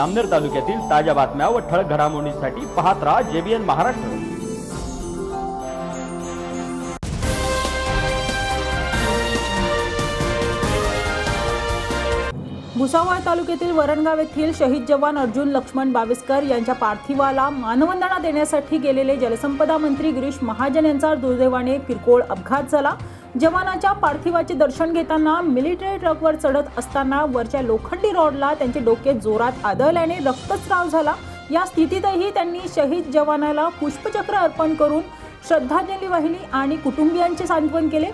अमनेर तालुक्यातील ताज्या बातम्या व ठळक घडामोडींसाठी पाहत राहा जेबीएन महाराष्ट्र. भुसावळ तालुक्यातील वरणगाव येथील शहीद जवान अर्जुन लक्ष्मण बाविस्कर यांच्या पार्थिवाला मानवंदना देण्यासाठी गेलेले जलसंपदा मंत्री गिरीश महाजन यांचा दुर्दैवाने किरकोळ अपघात झाला. जवानाच्या पार्थिवाचे दर्शन घेताना मिलिटरी ट्रकवर चढत असताना वरच्या लोखंडी रॉडला त्यांचे डोके जोरात आदळल्याने रक्तस्राव झाला. या स्थितीतही त्यांनी शहीद जवानाला पुष्पचक्र अर्पण करून श्रद्धांजली वाहिली आणि कुटुंबियांचे सांत्वन केले.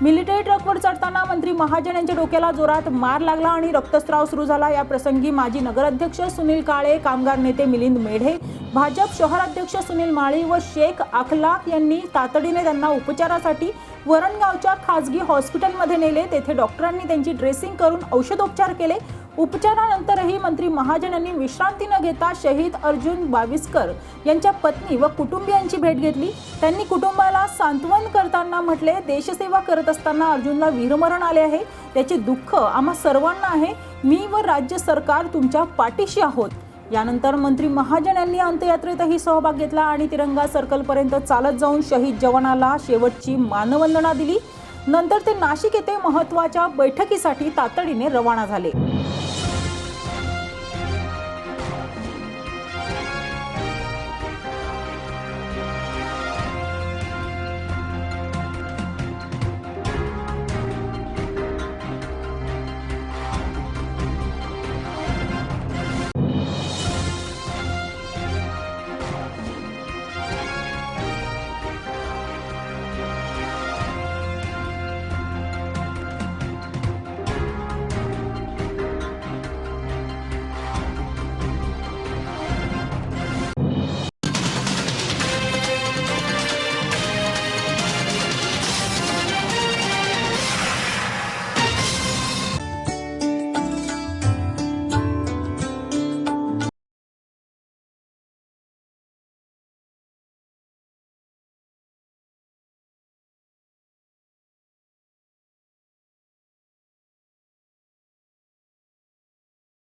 मिलिटरी ट्रकवर चढताना मंत्री महाजन यांच्या डोक्याला जोरात मार लागला आणि रक्तस्राव सुरू झाला. या प्रसंगी माजी नगराध्यक्ष सुनील काळे कामगार नेते मिलिंद मेढे भाजप शहराध्यक्ष सुनील माळी व शेख आखलाक यांनी तातडीने त्यांना उपचारासाठी वरणगावच्या खासगी हॉस्पिटलमध्ये नेले. तेथे डॉक्टरांनी त्यांची ड्रेसिंग करून औषधोपचार केले. उपचारानंतरही मंत्री महाजन यांनी विश्रांती न घेता शहीद अर्जुन बाविस्कर यांच्या पत्नी व कुटुंबियांची भेट घेतली. त्यांनी कुटुंबाला सांत्वन करताना म्हटले देशसेवा करत असताना अर्जुनला वीरमरण आले आहे. त्याचे दुःख आम्हा सर्वांना आहे. मी व राज्य सरकार तुमच्या पाठीशी आहोत. यानंतर मंत्री महाजन यांनी अंत्ययात्रेतही सहभाग घेतला आणि तिरंगा सर्कलपर्यंत चालत जाऊन शहीद जवानाला शेवटची मानवंदना दिली. नंतर ते नाशिक येथे महत्त्वाच्या बैठकीसाठी तातडीने रवाना झाले.